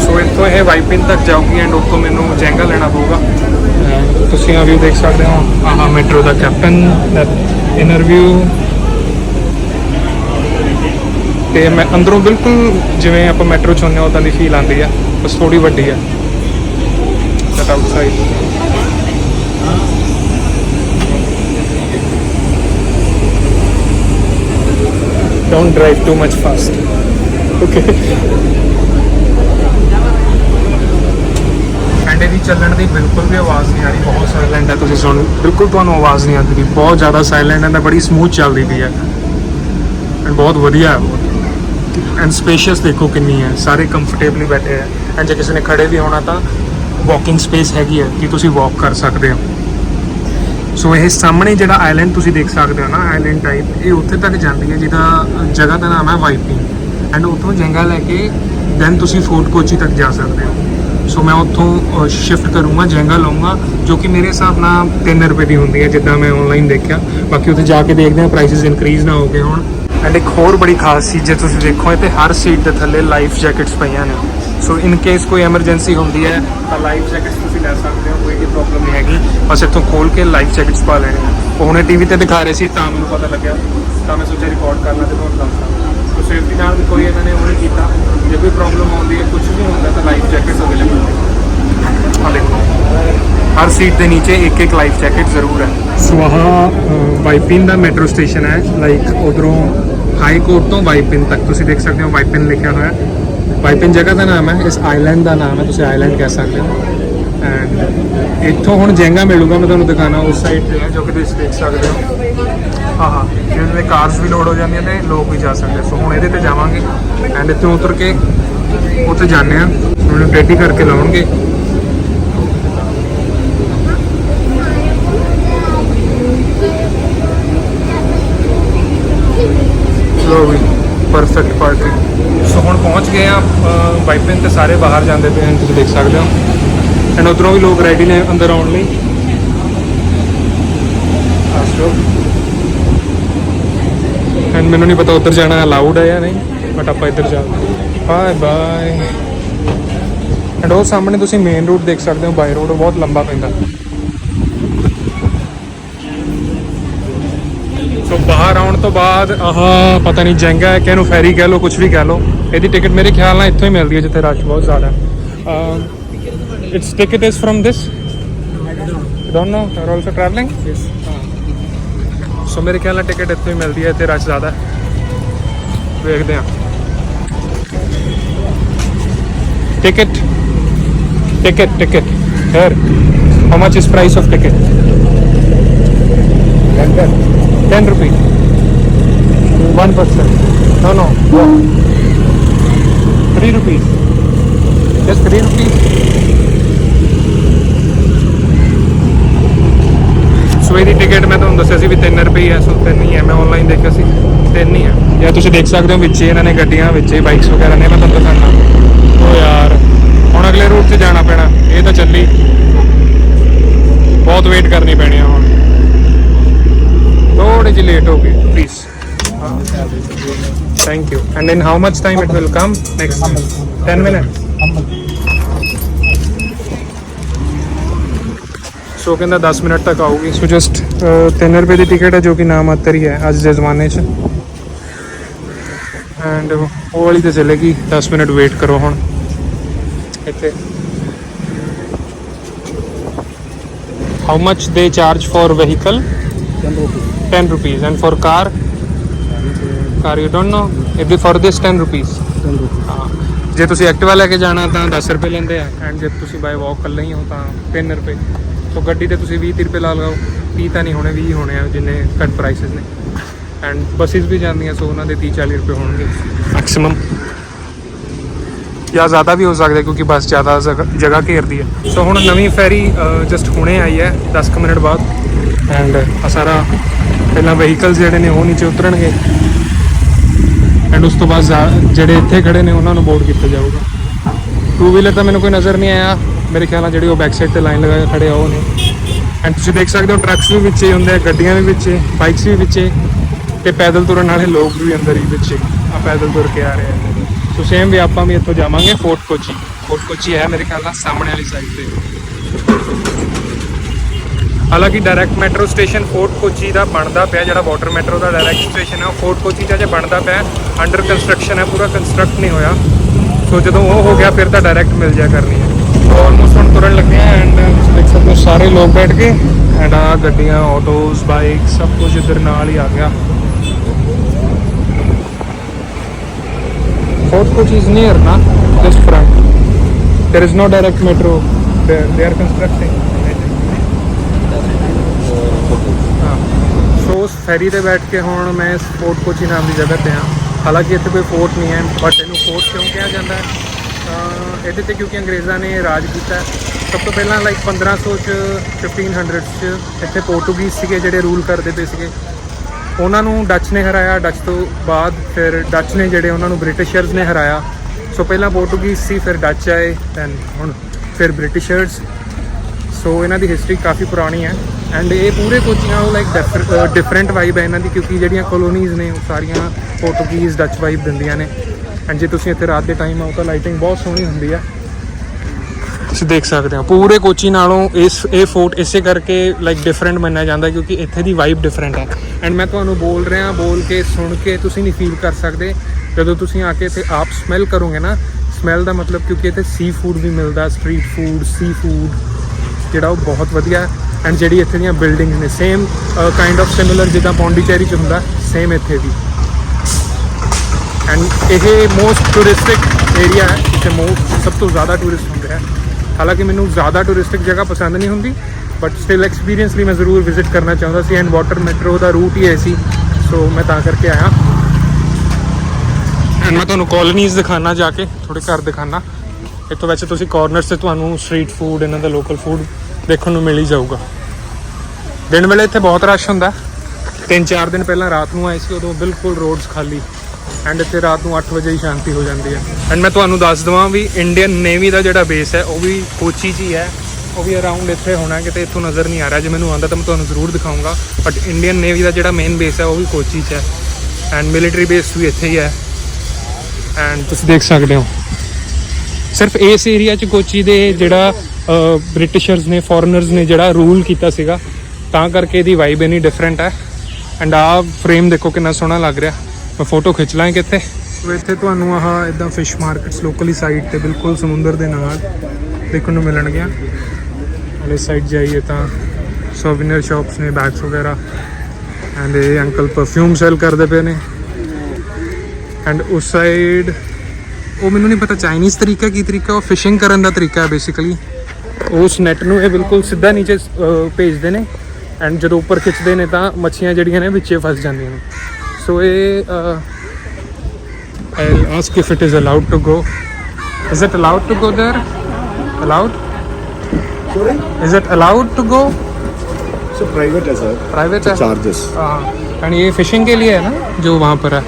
ਸੋ ਇੱਥੋਂ ਇਹ ਵਾਈਪਿਨ ਤੱਕ ਜਾਊਗੀ ਐਂਡ ਉੱਥੋਂ ਮੈਨੂੰ ਜੈਂਗਾ ਲੈਣਾ ਪਊਗਾ। ਤੁਸੀਂ ਆ ਵੀ ਦੇਖ ਸਕਦੇ ਹੋ। ਆਹ ਮੈਟਰੋ ਦਾ ਕੈਪਟਨ ਇਨਰ ਵਿਊ ਤੇ ਮੈਂ ਅੰਦਰੋਂ ਬਿਲਕੁਲ ਜਿਵੇਂ ਆਪਾਂ ਮੈਟਰੋ ਚ ਹੁੰਦੇ ਹਾਂ ਉਦਾਂ ਦੀ ਫੀਲ ਆਉਂਦੀ ਆ। ਬਸ ਥੋੜੀ ਵੱਡੀ ਆ। That outside. Don't drive too much fast. Okay. And ਇਹਦੀ ਚੱਲਣ ਦੀ ਬਿਲਕੁਲ ਵੀ ਆਵਾਜ਼ ਨਹੀਂ ਆ ਰਹੀ, ਬਹੁਤ ਸਾਇਲੈਂਟ ਹੈ ਤੁਸੀਂ ਸੁਣ ਬਿਲਕੁਲ ਤੁਹਾਨੂੰ ਆਵਾਜ਼ ਨਹੀਂ ਆਉਂਦੀ ਬਹੁਤ ਜ਼ਿਆਦਾ ਸਾਇਲੈਂਟ ਹੈ ਤਾਂ ਬੜੀ ਸਮੂਥ ਚੱਲਦੀ ਪਈ ਹੈ ਐਂਡ ਬਹੁਤ ਵਧੀਆ ਹੈ ਐਂਡ ਸਪੇਸ਼ੀਅਸ ਦੇਖੋ ਕਿੰਨੀ ਹੈ ਸਾਰੇ ਕੰਫਰਟੇਬਲੀ ਬੈਠੇ ਹੈ ਐਂਡ ਜੇ ਕਿਸੇ ਨੇ ਖੜੇ ਵੀ ਹੋਣਾ ਤਾਂ ਵਾਕਿੰਗ ਸਪੇਸ ਹੈਗੀ ਹੈ ਕਿ ਤੁਸੀਂ ਵਾਕ ਕਰ ਸਕਦੇ ਹੋ। ਸੋ ਇਹ ਸਾਹਮਣੇ ਜਿਹੜਾ ਆਈਲੈਂਡ ਤੁਸੀਂ ਦੇਖ ਸਕਦੇ ਹੋ ਨਾ ਆਈਲੈਂਡ ਟਾਈਪ ਇਹ ਉੱਥੇ ਤੱਕ ਜਾਂਦੀ ਹੈ, ਜਿਹਦਾ ਜਗ੍ਹਾ ਦਾ ਨਾਮ ਹੈ ਵਾਈਪਿੰਗ ਐਂਡ ਉੱਥੋਂ ਜੰਗਾ ਲੈ ਕੇ ਦੈਨ ਤੁਸੀਂ ਫੋਰਟ ਕੋਚੀ ਤੱਕ ਜਾ ਸਕਦੇ ਹੋ। ਸੋ ਮੈਂ ਉੱਥੋਂ ਸ਼ਿਫਟ ਕਰੂੰਗਾ, ਜੈਂਗਾ ਲਵਾਂਗਾ ਜੋ ਕਿ ਮੇਰੇ ਹਿਸਾਬ ਨਾਲ 3 ਰੁਪਏ ਦੀ ਹੁੰਦੀ ਹੈ, ਜਿੱਦਾਂ ਮੈਂ ਆਨਲਾਈਨ ਦੇਖਿਆ। ਬਾਕੀ ਉੱਥੇ ਜਾ ਕੇ ਦੇਖਦੇ ਹਾਂ ਪ੍ਰਾਈਸਿਸ ਇਨਕਰੀਜ਼ ਨਾ ਹੋ ਗਏ ਹੋਣ। ਐਂਡ ਇੱਕ ਹੋਰ ਬੜੀ ਖਾਸ ਚੀਜ਼ ਜੇ ਤੁਸੀਂ ਦੇਖੋ, ਇੱਥੇ ਹਰ ਸੀਟ ਦੇ ਥੱਲੇ ਲਾਈਫ ਜੈਕਟਸ ਪਈਆਂ ਨੇ। ਸੋ ਇਨ ਕੇਸ ਕੋਈ ਐਮਰਜੈਂਸੀ ਹੁੰਦੀ ਹੈ, ਤਾਂ ਲਾਈਫ ਜੈਕਟਸ ਤੁਸੀਂ ਲੈ ਸਕਦੇ ਹੋ, ਕੋਈ ਵੀ ਪ੍ਰੋਬਲਮ ਨਹੀਂ ਹੈਗੀ। ਬਸ ਇੱਥੋਂ ਖੋਲ ਕੇ ਲਾਈਫ ਜੈਕਟਸ ਪਾ ਲੈਣੇ ਉਹ ਹੁਣੇ ਟੀਵੀ ਤੇ ਦਿਖਾ ਰਹੇ ਸੀ, ਤਾਂ ਮੈਨੂੰ ਪਤਾ ਲੱਗਿਆ। ਤਾਂ ਮੈਂ ਸੋਚਿਆ ਰਿਕਾਰਡ ਕਰਨਾ ਲਾਂ ਤੇ ਤੁਹਾਨੂੰ ਦੱਸਦਾ ਸੋ ਸੇਫਟੀ ਨਾਲ ਵੀ ਕੋਈ ਇਹਨਾਂ ਨੇ ਉਹ ਨਹੀਂ ਕੀਤਾ। ਜੇ ਕੋਈ ਪ੍ਰੋਬਲਮ ਆਉਂਦੀ ਹੈ ਕੁਝ ਵੀ ਹੁੰਦਾ, ਤਾਂ ਲਾਈਫ ਜੈਕਟਸ ਅਵੇਲੇਬਲ ਨੇ। ਆ ਦੇਖੋ। ਹਰ ਸੀਟ ਦੇ ਨੀਚੇ ਇੱਕ ਇੱਕ ਲਾਈਫ ਜੈਕਟ ਜ਼ਰੂਰ ਹੈ। ਸੋ ਆਹ ਵਾਈਪਿਨ ਦਾ ਮੈਟਰੋ ਸਟੇਸ਼ਨ ਹੈ। ਲਾਈਕ ਉਧਰੋਂ ਹਾਈ ਕੋਰਟ ਤੋਂ ਵਾਈਪਿਨ ਤੱਕ। ਤੁਸੀਂ ਦੇਖ ਸਕਦੇ ਹੋ ਵਾਈਪਿਨ ਲਿਖਿਆ ਹੋਇਆ ਹੈ ਜਗ੍ਹਾ ਦਾ ਨਾਮ ਹੈ, ਇਸ ਆਈਲੈਂਡ ਦਾ ਨਾਮ ਹੈ, ਤੁਸੀਂ ਆਈਲੈਂਡ ਕਹਿ ਸਕਦੇ ਹੋ। ਐਂਡ ਇੱਥੋਂ ਹੁਣ ਜੈਂਗਾ ਮਿਲੂਗਾ, ਮੈਂ ਤੁਹਾਨੂੰ ਦਿਖਾਣਾ, ਉਸ ਸਾਈਡ ਤੇ ਹੈ, ਜੋ ਕਿ ਤੁਸੀਂ ਦੇਖ ਸਕਦੇ ਹੋ। ਹਾਂ ਹਾਂ ਜਿਹਦੇ ਕਾਰਸ ਵੀ ਲੋਡ ਹੋ ਜਾਂਦੀਆਂ ਨੇ, ਲੋਕ ਵੀ ਜਾ ਸਕਦੇ ਸੋ ਹੁਣ ਇਹਦੇ ਤੇ ਜਾਵਾਂਗੇ ਐਂਡ ਇੱਥੋਂ ਉਤਰ ਕੇ ਉੱਥੇ ਜਾਂਦੇ ਆ ਮੈਨੂੰ ਰੈਡੀ ਕਰਕੇ ਲਾਉਣਗੇ। ਲੋ ਵੀ ਪਰਫੈਕਟ ਪਾਰਕਿੰਗ ਹੁਣ ਪਹੁੰਚ ਗਏ ਆ ਵਾਈਪਿਨ ਤੇ ਸਾਰੇ ਬਾਹਰ ਜਾਂਦੇ ਪਏ ਹਨ ਤੁਸੀਂ ਦੇਖ ਸਕਦੇ ਹੋ। ਐਂਡ ਉਧਰੋਂ ਵੀ ਲੋਕ ਰੈਡੀ ਨੇ ਅੰਦਰ ਆਉਣ ਲਈ। ਆਸੋ ਐਂਡ ਮੈਨੂੰ ਨਹੀਂ ਪਤਾ ਉੱਧਰ ਜਾਣਾ ਅਲਾਉਡ ਹੈ ਜਾਂ ਨਹੀਂ ਬਟ ਆਪਾਂ ਇੱਧਰ ਚੱਲਦੇ ਬਾਏ ਬਾਏ ਐਂਡ ਉਹ ਸਾਹਮਣੇ ਤੁਸੀਂ ਮੇਨ ਰੋਡ ਦੇਖ ਸਕਦੇ ਹੋ ਬਾਈ ਰੋਡ ਬਹੁਤ ਲੰਬਾ ਪੈਂਦਾ। ਸੋ ਬਾਹਰ ਆਉਣ ਤੋਂ ਬਾਅਦ ਆਹ ਪਤਾ ਨਹੀਂ ਜੰਗਾ ਹੈ ਕਿ ਇਹਨੂੰ ਫੈਰੀ ਕਹਿ ਲਓ ਕੁਝ ਵੀ ਕਹਿ ਲਓ। ਇਹਦੀ ਟਿਕਟ ਮੇਰੇ ਖਿਆਲ ਨਾਲ ਇੱਥੋਂ ਹੀ ਮਿਲਦੀ ਹੈ ਜਿੱਥੇ ਰਸ਼ ਬਹੁਤ ਜ਼ਿਆਦਾ ਹੈ। It's ticket is from this don't know you are also travelling yes so ਮੇਰੇ ਖਿਆਲ ਨਾਲ ਟਿਕਟ ਇੱਥੋਂ ਹੀ ਮਿਲਦੀ ਹੈ ਇੱਥੇ ਰਸ਼ ਜ਼ਿਆਦਾ ਹੈ। ਵੇਖਦੇ ਹਾਂ। Ticket ticket ticket here. How much is price of ticket? 10 rupees. One person. No no. Three rupees. Just three rupees. So ਇਹਦੀ ਟਿਕਟ ਮੈਂ ਤੁਹਾਨੂੰ ਦੱਸਿਆ ਸੀ ਵੀ 3 ਰੁਪਏ ਹੈ ਸੋ 3 ਹੀ ਹੈ ਮੈਂ ਆਨਲਾਈਨ ਦੇਖਿਆ ਸੀ। 3 ਹੀ ਹੈ ਜਾਂ ਤੁਸੀਂ ਦੇਖ ਸਕਦੇ ਹੋ ਵਿੱਚ ਇਹਨਾਂ ਨੇ ਗੱਡੀਆਂ, ਵਿੱਚ ਬਾਈਕਸ ਵਗੈਰਾ ਨੇ, ਮੈਂ ਤੁਹਾਨੂੰ ਦਿਖਾਣਾ ਓ ਯਾਰ, ਹੁਣ ਅਗਲੇ ਰੂਟ 'ਤੇ ਜਾਣਾ ਪੈਣਾ। ਇਹ ਤਾਂ ਚੱਲੀ। ਬਹੁਤ ਵੇਟ ਕਰਨੀ ਪੈਣੀ ਆ ਹੁਣ। ਥੋੜੀ ਜਿਹੀ ਲੇਟ ਹੋ ਗਈ please thank you and in how much time it will come next 10 minute so ਕਹਿੰਦਾ 10 ਮਿੰਟ ਤੱਕ ਆਊਗੀ। ਸੋ ਜਸਟ 3 ਰੁਪਏ ਦੀ ਟਿਕਟ ਹੈ, ਜੋ ਕਿ ਨਾਮ ਮਾਤਰ ਹੀ ਹੈ ਅੱਜ ਦੇ ਜ਼ਮਾਨੇ 'ਚ। ਐਂਡ ਉਹ ਵਾਲੀ ਤੇ ਚਲੇਗੀ। 10 ਮਿੰਟ ਵੇਟ ਕਰੋ ਹੁਣ। ਇੱਥੇ। How much they charge for vehicle 10 rupees. And for car? Car you don't know? It be for this 10 rupees. ਹਾਂ ਜੇ ਤੁਸੀਂ ਐਕਟਿਵਾ ਲੈ ਕੇ ਜਾਣਾ ਤਾਂ 10 ਰੁਪਏ ਲੈਂਦੇ ਆ। ਐਂਡ ਜੇ ਤੁਸੀਂ ਬਾਈ ਵਾਕ ਕਰ ਲਈ ਹੋ ਤਾਂ 3 ਰੁਪਏ। ਸੋ ਗੱਡੀ ਤੇ ਤੁਸੀਂ 20 30 ਰੁਪਏ ਲਾ ਲਗਾਓ 30 ਤਾਂ ਨਹੀਂ ਹੋਣੇ 20 ਹੋਣੇ ਆ ਜਿੰਨੇ ਕੱਟ ਪ੍ਰਾਈਸਸ ਨੇ। ਐਂਡ ਬੱਸਿਸ ਵੀ ਜਾਂਦੀਆਂ ਸੋ ਉਹਨਾਂ ਦੇ 30 40 ਰੁਪਏ ਹੋਣਗੇ। ਮੈਕਸਿਮਮ ਜਾਂ ਜ਼ਿਆਦਾ ਵੀ ਹੋ ਸਕਦਾ ਕਿਉਂਕਿ ਬੱਸ ਜ਼ਿਆਦਾ ਜਗ੍ਹਾ ਘੇਰਦੀ ਹੈ ਸੋ ਹੁਣ ਨਵੀਂ ਫੈਰੀ ਜਸਟ ਹੁਣੇ ਆਈ ਹੈ 10 ਕੁ ਮਿੰਟ ਬਾਅਦ। ਐਂਡ ਆ ਸਾਰਾ ਪਹਿਲਾਂ ਵਹੀਕਲਸ ਜਿਹੜੇ ਨੇ ਉਹ ਨੀਚੇ ਉਤਰਨਗੇ। ਐਂਡ ਉਸ ਤੋਂ ਬਾਅਦ ਜਾ- ਜਿਹੜੇ ਇੱਥੇ ਖੜੇ ਨੇ, ਉਹਨਾਂ ਨੂੰ ਬੋਰਡ ਕੀਤਾ ਜਾਊਗਾ। ਟੂ ਵੀਲਰ ਤਾਂ ਮੈਨੂੰ ਕੋਈ ਨਜ਼ਰ ਨਹੀਂ ਆਇਆ। ਮੇਰੇ ਖਿਆਲ ਨਾਲ ਜਿਹੜੇ ਉਹ ਬੈਕ ਸਾਈਡ ਤੇ ਲਾਈਨ ਲਗਾ ਕੇ ਖੜੇ ਆ, ਉਹ ਨੇ। ਐਂਡ ਤੁਸੀਂ ਦੇਖ ਸਕਦੇ ਹੋ ਟਰੱਕਸ ਵੀ ਵਿੱਚੇ ਹੁੰਦੇ ਆ, ਗੱਡੀਆਂ ਵੀ ਵਿੱਚੇ ਬਾਈਕਸ ਵੀ ਵਿੱਚੇ। ਤੇ ਪੈਦਲ ਤੁਰਨ ਵਾਲੇ ਲੋਕ ਵੀ ਅੰਦਰ ਹੀ ਵਿੱਚੇ। ਆ ਪੈਦਲ ਤੁਰ ਕੇ ਆ ਰਹੇ ਆ। ਸੋ ਸੇਮ ਵੀ ਆਪਾਂ ਵੀ ਇੱਥੋਂ ਜਾਵਾਂਗੇ ਫੋਰਟ ਕੋਚੀ ਫੋਰਟ ਕੋਚੀ ਹੈ ਮੇਰੇ ਖਿਆਲ ਨਾਲ ਸਾਹਮਣੇ ਵਾਲੀ ਸਾਈਡ ਤੇ। ਹਾਲਾਂਕਿ direct metro station Fort Kochi ਦਾ ਬਣਦਾ ਪਿਆ ਜਿਹੜਾ ਵਾਟਰ ਮੈਟਰੋ ਦਾ ਡਾਇਰੈਕਟ ਸਟੇਸ਼ਨ ਹੈ ਉਹ ਫੋਰਟ ਕੋਚੀ ਦਾ ਜੇ ਬਣਦਾ ਪਿਆ ਅੰਡਰ ਕੰਸਟਰਕਸ਼ਨ ਹੈ ਪੂਰਾ ਕੰਸਟਰਕਟ ਨਹੀਂ ਹੋਇਆ ਸੋ ਜਦੋਂ ਉਹ ਹੋ ਗਿਆ ਫਿਰ ਤਾਂ ਡਾਇਰੈਕਟ ਮਿਲ ਜਾ ਕਰਨੀ ਹੈ ਸੋ ਆਲਮੋਸਟ ਹੁਣ ਤੁਰਨ ਲੱਗੇ ਆ ਐਂਡ ਤੁਸੀਂ ਦੇਖ ਸਕਦੇ ਹੋ ਸਾਰੇ ਲੋਕ ਬੈਠ ਕੇ ਐਂਡ ਆ ਗੱਡੀਆਂ ਆਟੋਸ ਬਾਈਕ ਸਭ ਕੁਝ ਇੱਧਰ ਨਾਲ ਹੀ ਆ ਗਿਆ fort Kochi is near, na? Just front. There is no direct metro there. They are constructing. ਹਾਂ ਸੋ ਉਸ ਫੈਰੀ ਤੇ ਬੈਠ ਕੇ ਹੁਣ ਮੈਂ ਇਸ ਫੋਰਟ ਕੋਚੀ ਨਾਮ ਦੀ ਜਗ੍ਹਾ ਤੇ ਹਾਂ। ਹਾਲਾਂਕਿ ਇੱਥੇ ਕੋਈ ਫੋਰਟ ਨਹੀਂ ਹੈ ਬਟ ਇਹਨੂੰ ਫੋਰਟ ਕਿਉਂ ਕਿਹਾ ਜਾਂਦਾ ਹੈ? ਤਾਂ ਇਹਦੇ ਤੇ ਕਿਉਂਕਿ ਅੰਗਰੇਜ਼ਾਂ ਨੇ ਰਾਜ ਕੀਤਾ ਸਭ ਤੋਂ ਪਹਿਲਾਂ ਲਾਈਕ 1500 ਚ 1500 ਚ ਇੱਥੇ ਪੋਰਟੂਗੀਜ਼ ਸੀਗੇ ਜਿਹੜੇ ਰੂਲ ਕਰਦੇ ਪਏ ਸੀਗੇ। ਉਹਨਾਂ ਨੂੰ ਡੱਚ ਨੇ ਹਰਾਇਆ ਡੱਚ ਤੋਂ ਬਾਅਦ ਫਿਰ ਡੱਚ ਨੇ ਜਿਹੜੇ ਉਹਨਾਂ ਨੂੰ ਬ੍ਰਿਟਿਸ਼ਰਸ ਨੇ ਹਰਾਇਆ। ਸੋ ਪਹਿਲਾਂ ਪੋਰਟੂਗੀਜ਼ ਸੀ, ਫਿਰ ਡੱਚ ਆਏ ਦੈਨ ਹੁਣ ਫਿਰ ਬ੍ਰਿਟਿਸ਼ਰਸ ਸੋ ਇਹਨਾਂ ਦੀ ਹਿਸਟਰੀ ਕਾਫੀ ਪੁਰਾਣੀ ਹੈ ਐਂਡ ਇਹ ਪੂਰੇ ਕੋਚੀ ਨਾਲੋਂ ਲਾਈਕ ਡਿਫਰੈਂਟ ਵਾਈਬ ਹੈ ਇਹਨਾਂ ਦੀ ਕਿਉਂਕਿ ਜਿਹੜੀਆਂ ਕਲੋਨੀਜ਼ ਨੇ ਉਹ ਸਾਰੀਆਂ ਪੋਰਟੁਗੀਜ਼ ਡੱਚ ਵਾਈਬ ਦਿੰਦੀਆਂ ਨੇ ਐਂਡ ਜੇ ਤੁਸੀਂ ਇੱਥੇ ਰਾਤ ਦੇ ਟਾਈਮ ਆਓ ਤਾਂ ਲਾਈਟਿੰਗ ਬਹੁਤ ਸੋਹਣੀ ਹੁੰਦੀ ਆ ਤੁਸੀਂ ਦੇਖ ਸਕਦੇ ਹੋ ਪੂਰੇ ਕੋਚੀ ਨਾਲੋਂ ਇਸ ਇਹ ਫੋਰਟ ਇਸੇ ਕਰਕੇ ਲਾਈਕ ਡਿਫਰੈਂਟ ਮੰਨਿਆ ਜਾਂਦਾ ਕਿਉਂਕਿ ਇੱਥੇ ਦੀ ਵਾਈਬ ਡਿਫਰੈਂਟ ਹੈ। ਐਂਡ ਮੈਂ ਤੁਹਾਨੂੰ ਬੋਲ ਰਿਹਾ ਬੋਲ ਕੇ ਸੁਣ ਕੇ ਤੁਸੀਂ ਨਹੀਂ ਫੀਲ ਕਰ ਸਕਦੇ। ਜਦੋਂ ਤੁਸੀਂ ਆ ਕੇ ਇੱਥੇ ਆਪ ਸਮੈਲ ਕਰੋਗੇ ਨਾ ਸਮੈਲ ਦਾ ਮਤਲਬ ਕਿਉਂਕਿ ਇੱਥੇ ਸੀ ਫੂਡ ਵੀ ਮਿਲਦਾ ਸਟਰੀਟ ਫੂਡ ਸੀ ਫੂਡ ਜਿਹੜਾ ਉਹ ਬਹੁਤ ਵਧੀਆ ਹੈ। ਐਂਡ ਜਿਹੜੀ ਇੱਥੇ ਦੀਆਂ ਬਿਲਡਿੰਗਸ ਨੇ ਸੇਮ ਕਾਈਂਡ ਆਫ ਸਿਮਿਲਰ ਜਿੱਦਾਂ ਪੌਂਡੀਚੇਰੀ ਚ ਹੁੰਦਾ ਸੇਮ ਇੱਥੇ ਵੀ ਐਂਡ ਇਹ ਮੋਸਟ ਟੂਰਿਸਟਿਕ ਏਰੀਆ ਹੈ ਜਿੱਥੇ ਮੋਸਟ ਸਭ ਤੋਂ ਜ਼ਿਆਦਾ ਟੂਰਿਸਟ ਹੁੰਦੇ ਹੈ। ਹਾਲਾਂਕਿ ਮੈਨੂੰ ਜ਼ਿਆਦਾ ਟੂਰਿਸਟਿਕ ਜਗ੍ਹਾ ਪਸੰਦ ਨਹੀਂ ਹੁੰਦੀ ਬਟ ਸਟਿਲ ਐਕਸਪੀਰੀਅੰਸ ਲਈ ਮੈਂ ਜ਼ਰੂਰ ਵਿਜ਼ਿਟ ਕਰਨਾ ਚਾਹੁੰਦਾ ਸੀ। ਐਂਡ ਵਾਟਰ ਮੈਟਰੋ ਦਾ ਰੂਟ ਹੀ ਇਹ ਸੀ ਸੋ ਮੈਂ ਤਾਂ ਕਰਕੇ ਆਇਆ। ਐਂਡ ਮੈਂ ਤੁਹਾਨੂੰ ਕਾਲੋਨੀਜ਼ ਦਿਖਾਣਾ ਜਾ ਕੇ ਥੋੜੇ ਘਰ ਦਿਖਾਣਾ ਇੱਥੋਂ ਵੈਸੇ ਤੁਸੀਂ ਕਾਰਨਰਸ ਤੇ ਤੁਹਾਨੂੰ ਸਟਰੀਟ ਫੂਡ ਇਹਨਾਂ ਦਾ ਲੋਕਲ ਫੂਡ ਦੇਖਣ ਨੂੰ ਮਿਲ ਹੀ ਜਾਊਗਾ। ਦਿਨ ਵੇਲੇ ਇੱਥੇ ਬਹੁਤ ਰਸ਼ ਹੁੰਦਾ। ਤਿੰਨ ਚਾਰ ਦਿਨ ਪਹਿਲਾਂ ਰਾਤ ਨੂੰ ਆਏ ਸੀ, ਉਦੋਂ ਬਿਲਕੁਲ ਰੋਡਸ ਖਾਲੀ। ਐਂਡ ਇੱਥੇ ਰਾਤ ਨੂੰ 8 ਵਜੇ ਹੀ ਸ਼ਾਂਤੀ ਹੋ ਜਾਂਦੀ ਹੈ। ਐਂਡ ਮੈਂ ਤੁਹਾਨੂੰ ਦੱਸ ਦਵਾਂ ਵੀ ਇੰਡੀਅਨ ਨੇਵੀ ਦਾ ਜਿਹੜਾ ਬੇਸ ਹੈ, ਉਹ ਵੀ ਕੋਚੀ 'ਚ ਹੀ ਹੈ। ਉਹ ਵੀ ਅਰਾਊਂਡ ਇੱਥੇ ਹੋਣਾ, ਕਿਤੇ ਇੱਥੋਂ ਨਜ਼ਰ ਨਹੀਂ ਆ ਰਿਹਾ। ਜੇ ਮੈਨੂੰ ਆਉਂਦਾ ਤਾਂ ਮੈਂ ਤੁਹਾਨੂੰ ਜ਼ਰੂਰ ਦਿਖਾਊਂਗਾ ਬਟ ਇੰਡੀਅਨ ਨੇਵੀ ਦਾ ਜਿਹੜਾ ਮੇਨ ਬੇਸ ਹੈ, ਉਹ ਵੀ ਕੋਚੀ 'ਚ ਹੈ। ਐਂਡ ਮਿਲਟਰੀ ਬੇਸ ਵੀ ਇੱਥੇ ਹੀ ਹੈ। ਐਂਡ ਤੁਸੀਂ ਦੇਖ ਸਕਦੇ ਹੋ। ਸਿਰਫ ਇਸ ਏਰੀਆ 'ਚ ਕੋਚੀ ਦੇ ਜਿਹੜਾ ਬ੍ਰਿਟਿਸ਼ਰਸ ਨੇ ਫੋਰਨਰਸ ਨੇ ਜਿਹੜਾ ਰੂਲ ਕੀਤਾ ਸੀਗਾ, ਤਾਂ ਕਰਕੇ ਇਹਦੀ ਵਾਈਬ ਇਨੀ ਡਿਫਰੈਂਟ ਹੈ। ਐਂਡ ਆ ਫਰੇਮ ਦੇਖੋ ਕਿੰਨਾ ਸੋਹਣਾ ਲੱਗ ਰਿਹਾ। ਮੈਂ ਫੋਟੋ ਖਿੱਚ ਲਾਂ ਕਿੱਥੇ ਇੱਥੇ। ਤੁਹਾਨੂੰ ਆਹ ਇਦਾਂ ਫਿਸ਼ ਮਾਰਕੀਟਸ ਲੋਕਲੀ ਸਾਈਡ ਤੇ ਬਿਲਕੁਲ ਸਮੁੰਦਰ ਦੇ ਨਾਲ ਦੇਖਣ ਨੂੰ ਮਿਲਣਗੀਆਂ। ਵਾਲੇ ਸਾਈਡ ਜਾਈਏ ਤਾਂ ਸੋਵੀਨਰ ਸ਼ਾਪਸ ਨੇ ਬੈਗਸ ਵਗੈਰਾ। ਐਂਡ ਇਹ ਅੰਕਲ ਪਰਫਿਊਮ ਸੈਲ ਕਰਦੇ ਪਏ ਨੇ। ਐਂਡ ਉਸ ਸਾਈਡ ਉਹ ਮੈਨੂੰ ਨਹੀਂ ਪਤਾ ਚਾਈਨੀਜ਼ ਤਰੀਕਾ ਕੀ ਤਰੀਕਾ ਉਹ ਫਿਸ਼ਿੰਗ ਕਰਨ ਦਾ ਤਰੀਕਾ ਹੈ ਬੇਸਿਕਲੀ ਉਸ ਨੈਟ ਨੂੰ ਇਹ ਬਿਲਕੁਲ ਸਿੱਧਾ ਨੀਚੇ ਅਹ, ਭੇਜਦੇ ਨੇ ਐਂਡ ਜਦੋਂ ਉੱਪਰ ਖਿੱਚਦੇ ਨੇ ਤਾਂ ਮੱਛੀਆਂ ਜਿਹੜੀਆਂ ਨੇ ਵਿੱਚੇ ਫਸ ਜਾਂਦੀਆਂ ਨੇ ਸੋ ਇਹ I ask if it is allowed to go is it allowed to go there allowed Sorry? Is it allowed to go So private है sir. प्राइवेट है Charges. हाँ एंड ये फिशिंग के लिए है ना जो वहाँ पर है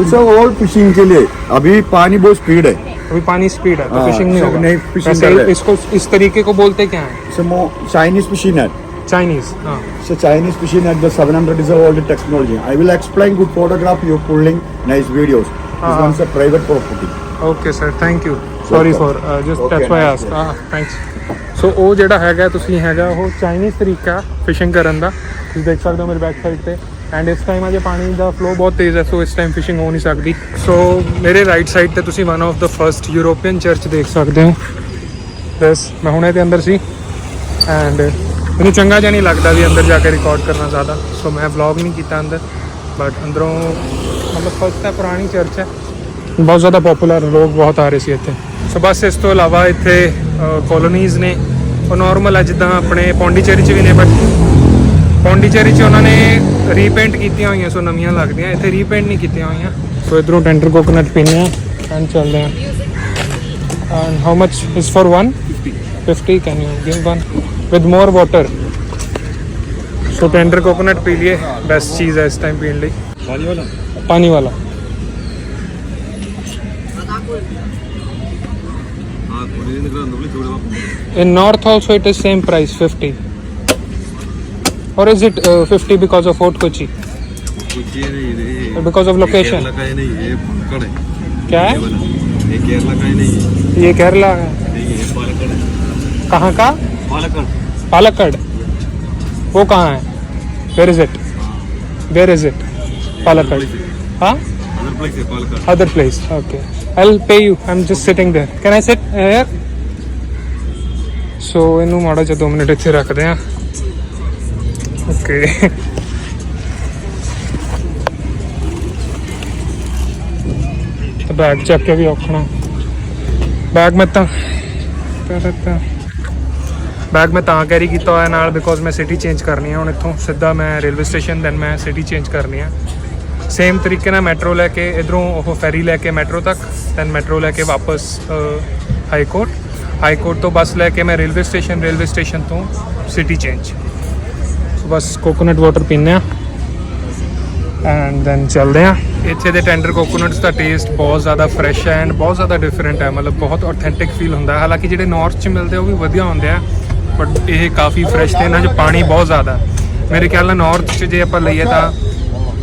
इट्स ऑल फिशिंग के लिए अभी पानी बहुत स्पीड है अभी पानी स्पीड है तो हाँ, फिशिंग नहीं होगा नहीं fishing वैसे कर रहे। इसको इस तरीके को बोलते क्या है Chinese fishing net. चाइनीज हाँ It's a Chinese fishing net. The 700 is all the technology. I will explain good photograph. You're pulling nice videos. This Uh-huh. one's a private property. Okay sir thank you sorry for just Okay, that's why nice ask day. ਹਾਂ ਥੈਂਕਸ ਸੋ ਉਹ ਜਿਹੜਾ ਹੈਗਾ ਤੁਸੀਂ ਹੈਗਾ ਉਹ ਚਾਈਨੀਜ਼ ਤਰੀਕਾ ਫਿਸ਼ਿੰਗ ਕਰਨ ਦਾ ਤੁਸੀਂ ਦੇਖ ਸਕਦੇ ਹੋ ਮੇਰੇ ਬੈਕ ਸਾਈਡ ਤੇ ਐਂਡ ਇਸ ਟਾਈਮ ਅਜੇ ਪਾਣੀ ਦਾ ਫਲੋ ਬਹੁਤ ਤੇਜ਼ ਹੈ ਸੋ ਇਸ ਟਾਈਮ ਫਿਸ਼ਿੰਗ ਹੋ ਨਹੀਂ ਸਕਦੀ। ਸੋ ਮੇਰੇ ਰਾਈਟ ਸਾਈਡ ਤੇ ਤੁਸੀਂ one of the first European church ਦੇਖ ਸਕਦੇ ਹੋ। ਬਸ ਮੈਂ ਹੁਣੇ ਤੇ ਅੰਦਰ ਸੀ। ਐਂਡ ਮੈਨੂੰ ਚੰਗਾ ਜਿਹਾ ਨਹੀਂ ਲੱਗਦਾ ਵੀ ਅੰਦਰ ਜਾ ਕੇ ਰਿਕਾਰਡ ਕਰਨਾ ਜ਼ਿਆਦਾ। ਸੋ ਮੈਂ ਵਲੌਗ ਨਹੀਂ ਕੀਤਾ ਅੰਦਰ। ਬਟ ਅੰਦਰੋਂ ਮਤਲਬ ਫਸਟ ਹੈ ਪੁਰਾਣੀ ਚਰਚ ਹੈ। ਬਹੁਤ ਜ਼ਿਆਦਾ ਪਪੂਲਰ ਲੋਕ ਬਹੁਤ ਆ ਰਹੇ ਸੀ ਇੱਥੇ। ਸੋ ਬਸ ਇਸ ਤੋਂ ਇਲਾਵਾ ਇੱਥੇ ਕਲੋਨੀਜ਼ ਨੇ। ਉਹ ਨਾਰਮਲ ਹੈ ਜਿੱਦਾਂ ਆਪਣੇ ਪੌਂਡੀਚੇਰੀ 'ਚ ਵੀ ਨੇ ਬਟ पौंडीचेरी उन्होंने रीपेंट की हुई सो नवी लगती इतने रीपेंट नहीं की हुई सो इधरों टेंडर कोकोनट पीने एंड चल रहे हैं and how much is for one fifty can you give one with more water so tender coconut P लिए। बेस्ट चीज़ है इस टाइम पीने ली पानी वाला? In north also it is same price fifty Or is it uh, 50 because of Fort Kochi? कुछ ये नहीं रे Because of ये location. केरला का ही नहीं ये पकड़ है क्या ये है वाला ये केरला का ही नहीं है ये केरला है नहीं ये पालक्कड़ है कहाँ का पालक्कड़ पालक्कड़ वो कहाँ है where is it where is it Palakkad हाँ अदर प्लेस है Palakkad other place okay i'll pay you i'm just sitting there can i sit here so ਇਹਨੂੰ ਮਾੜਾ ਜਿਹਾ 2 ਮਿੰਟ ਇੱਥੇ ਰੱਖਦੇ ਆ ਓਕੇ। ਬੈਗ ਚੱਕ ਕੇ ਵੀ ਔਖਣਾ। ਬੈਗ ਮੈਂ ਤਾਂ ਬੈਗ ਮੈਂ ਤਾਂ ਕੈਰੀ ਕੀਤਾ ਹੋਇਆ ਨਾਲ ਬਿਕੋਜ਼ ਮੈਂ ਸਿਟੀ ਚੇਂਜ ਕਰਨੀ ਹੈ ਹੁਣ ਇੱਥੋਂ। ਸਿੱਧਾ ਮੈਂ ਰੇਲਵੇ ਸਟੇਸ਼ਨ ਦੈਨ ਮੈਂ ਸਿਟੀ ਚੇਂਜ ਕਰਨੀ ਆ। ਸੇਮ ਤਰੀਕੇ ਨਾਲ ਮੈਟਰੋ ਲੈ ਕੇ, ਇਧਰੋਂ ਉਹ ਫੈਰੀ ਲੈ ਕੇ ਮੈਟਰੋ ਤੱਕ ਦੈਨ ਮੈਟਰੋ ਲੈ ਕੇ ਵਾਪਸ ਹਾਈ ਕੋਰਟ ਹਾਈ ਕੋਰਟ ਤੋਂ ਬੱਸ ਲੈ ਕੇ ਮੈਂ ਰੇਲਵੇ ਸਟੇਸ਼ਨ ਰੇਲਵੇ ਸਟੇਸ਼ਨ ਤੋਂ ਸਿਟੀ ਚੇਂਜ ਬਸ ਕੋਕੋਨਟ ਵਾਟਰ ਪੀਂਦੇ ਆ ਐਂਡ ਦੈਨ ਚੱਲਦੇ ਆ ਇੱਥੇ ਦੇ ਟੈਂਡਰ ਕੋਕੋਨਟਸ ਦਾ ਟੇਸਟ ਬਹੁਤ ਜ਼ਿਆਦਾ ਫਰੈਸ਼ ਹੈ ਐਂਡ ਬਹੁਤ ਜ਼ਿਆਦਾ ਡਿਫਰੈਂਟ ਹੈ। ਮਤਲਬ ਬਹੁਤ ਆਥੈਂਟਿਕ ਫੀਲ ਹੁੰਦਾ ਹਾਲਾਂਕਿ ਜਿਹੜੇ ਨਾਰਥ 'ਚ ਮਿਲਦੇ ਆ, ਉਹ ਵੀ ਵਧੀਆ ਹੁੰਦੇ ਆ ਬਟ ਇਹ ਕਾਫੀ ਫਰੈਸ਼ ਤੇ ਇਹਨਾਂ 'ਚ ਪਾਣੀ ਬਹੁਤ ਜ਼ਿਆਦਾ ਮੇਰੇ ਖਿਆਲ ਨਾਲ ਨਾਰਥ 'ਚ ਜੇ ਆਪਾਂ ਲਈਏ ਤਾਂ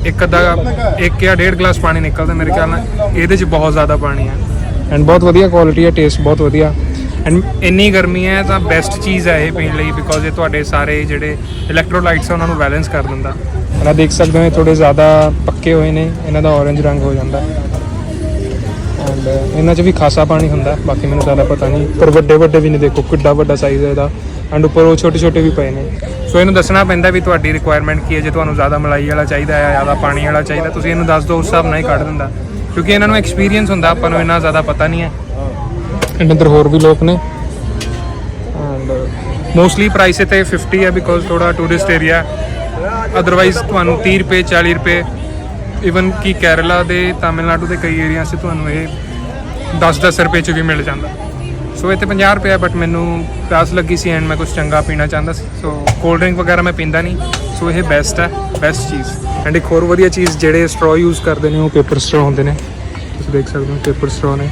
ਇੱਕ ਅੱਧਾ, ਇੱਕ ਜਾਂ ਡੇਢ ਗਲਾਸ ਪਾਣੀ ਨਿਕਲਦਾ ਮੇਰੇ ਖਿਆਲ ਨਾਲ। ਇਹਦੇ 'ਚ ਬਹੁਤ ਜ਼ਿਆਦਾ ਪਾਣੀ ਹੈ। ਐਂਡ ਬਹੁਤ ਵਧੀਆ ਕੁਆਲਿਟੀ ਹੈ ਟੇਸਟ ਬਹੁਤ ਵਧੀਆ। ਐਂਡ ਇੰਨੀ ਗਰਮੀ ਹੈ ਤਾਂ ਬੈਸਟ ਚੀਜ਼ ਹੈ ਇਹ ਪੀਣ ਲਈ ਬਿਕੋਜ਼ ਇਹ ਤੁਹਾਡੇ ਸਾਰੇ ਜਿਹੜੇ ਇਲੈਕਟ੍ਰੋਲਾਈਟਸ ਆ ਉਹਨਾਂ ਨੂੰ ਬੈਲੈਂਸ ਕਰ ਦਿੰਦਾ। ਆ ਦੇਖ ਸਕਦੇ ਹੋ ਇਹ ਥੋੜੇ ਜ਼ਿਆਦਾ ਪੱਕੇ ਹੋਏ ਨੇ ਇਹਨਾਂ ਦਾ orange ਰੰਗ ਹੋ ਜਾਂਦਾ। ਐਂਡ ਇਹਨਾਂ 'ਚ ਵੀ ਖਾਸਾ ਪਾਣੀ ਹੁੰਦਾ ਬਾਕੀ ਮੈਨੂੰ ਜ਼ਿਆਦਾ ਪਤਾ ਨਹੀਂ। ਪਰ ਵੱਡੇ ਵੱਡੇ ਵੀ ਨੇ ਦੇਖੋ ਕਿੱਡਾ ਵੱਡਾ ਸਾਈਜ਼ ਹੈ ਇਹਦਾ। ਐਂਡ ਉੱਪਰ ਉਹ ਛੋਟੇ ਛੋਟੇ ਵੀ ਪਏ ਨੇ। ਸੋ ਇਹਨੂੰ ਦੱਸਣਾ ਪੈਂਦਾ ਵੀ ਤੁਹਾਡੀ ਰਿਕੁਆਇਰਮੈਂਟ ਕੀ ਹੈ ਜੇ ਤੁਹਾਨੂੰ ਜ਼ਿਆਦਾ ਮਲਾਈ ਵਾਲਾ ਚਾਹੀਦਾ ਹੈ ਜ਼ਿਆਦਾ ਪਾਣੀ ਵਾਲਾ ਚਾਹੀਦਾ ਤੁਸੀਂ ਇਹਨੂੰ ਦੱਸ ਦਿਓ ਉਸ ਹਿਸਾਬ ਨਾਲ ਹੀ ਕੱਢ ਦਿੰਦਾ। ਕਿਉਂਕਿ ਇਹਨਾਂ ਨੂੰ ਐਕਸਪੀਰੀਅੰਸ ਹੁੰਦਾ ਆਪਾਂ ਨੂੰ ਇੰਨਾ ਜ਼ਿਆਦਾ ਪਤਾ ਨਹੀਂ ਹੈ। ਐਂਡ ਇੱਧਰ ਹੋਰ ਵੀ ਲੋਕ ਨੇ। ਐਂਡ ਮੋਸਟਲੀ ਪ੍ਰਾਈਸ ਤੇ 50 ਹੈ ਬਿਕੋਜ਼ ਥੋੜਾ ਟੂਰਿਸਟ ਏਰੀਆ ਅਦਰਵਾਈਜ਼ ਤੁਹਾਨੂੰ 30 ਰੁਪਏ 40 ਰੁਪਏ ਇਵਨ ਕਿ ਕੇਰਲਾ ਦੇ ਤਾਮਿਲਨਾਡੂ ਦੇ ਕਈ ਏਰੀਆ 'ਚ ਤੁਹਾਨੂੰ ਇਹ 10-10 ਰੁਪਏ 'ਚ ਵੀ ਮਿਲ ਜਾਂਦਾ। ਸੋ ਇੱਥੇ 50 ਰੁਪਏ ਬਟ ਮੈਨੂੰ ਪਿਆਸ ਲੱਗੀ ਸੀ ਐਂਡ ਮੈਂ ਕੁਝ ਚੰਗਾ ਪੀਣਾ ਚਾਹੁੰਦਾ ਸੀ। ਸੋ ਕੋਲਡ ਡਰਿੰਕ ਵਗੈਰਾ ਮੈਂ ਪੀਂਦਾ ਨਹੀਂ। ਸੋ ਇਹ ਬੈਸਟ ਹੈ ਬੈਸਟ ਚੀਜ਼। ਐਂਡ ਇੱਕ ਹੋਰ ਵਧੀਆ ਚੀਜ਼ ਜਿਹੜੇ ਸਟ੍ਰੋ ਯੂਜ਼ ਕਰਦੇ ਨੇ ਉਹ ਪੇਪਰ ਸਟ੍ਰੋ ਹੁੰਦੇ ਨੇ। ਤੁਸੀਂ ਦੇਖ ਸਕਦੇ ਹੋ ਪੇਪਰ ਸਟ੍ਰੋ ਨੇ।